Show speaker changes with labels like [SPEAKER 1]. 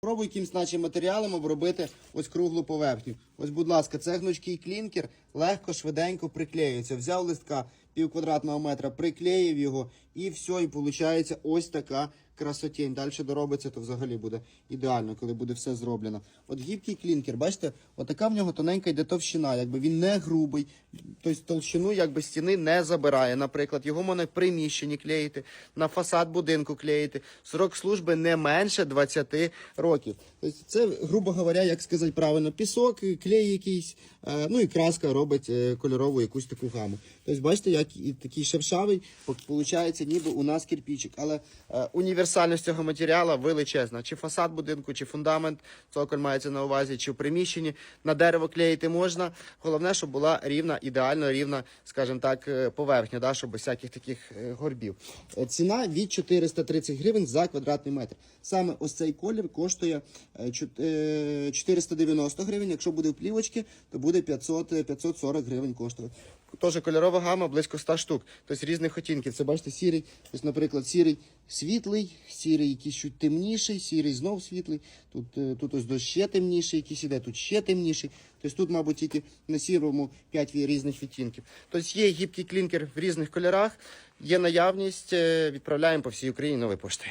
[SPEAKER 1] Пробуй якимсь наче матеріалом обробити ось круглу поверхню. Ось, будь ласка, це гнучкий клінкер, легко, швиденько приклеюється. Взяв листка пів квадратного метра, приклеїв його, і все, і виходить ось така красотень. Далі доробиться, то взагалі буде ідеально, коли буде все зроблено. От гібкий клінкер, бачите, отака в нього тоненька йде товщина, якби він не грубий, тобто толщину якби стіни не забирає. Наприклад, його можна в приміщенні клеїти, на фасад будинку клеїти. Срок служби не менше 20 років. Тобто це, грубо говоря, як сказати правильно, пісок, клей якийсь, е, ну і краска робить е, кольорову якусь таку гаму. Тобто, бачите, як і такий шершавий, виходить, ніби у нас кирпичик. Але е, універсальність цього матеріалу величезна. Чи фасад будинку, чи фундамент, цоколь мається на увазі, чи в приміщенні. На дерево клеїти можна. Головне, щоб була рівна, ідеально рівна, скажімо так, е, поверхня, да, щоб без всяких таких е, горбів. Е, Ціна від 430 гривень за квадратний метр. Саме ось цей колір коштує е, чот- е, 490 гривень. Якщо буде в плівочці, то буде 500, е, 540 гривень коштувати. Теж кольорова гама близько 100 штук. Тобто різних оттінків. Це бачите, сірий, ось, наприклад, сірий світлий, сірий якийсь чуть темніший, сірий знов світлий. Тут, е, тут ось ще темніший, якийсь іде, тут ще темніший. Тобто тут, мабуть, тільки на сірому 5 різних відтінків. Тобто є гібкий клінкер в різних кольорах, є наявність, е, відправляємо по всій Україні новою поштою.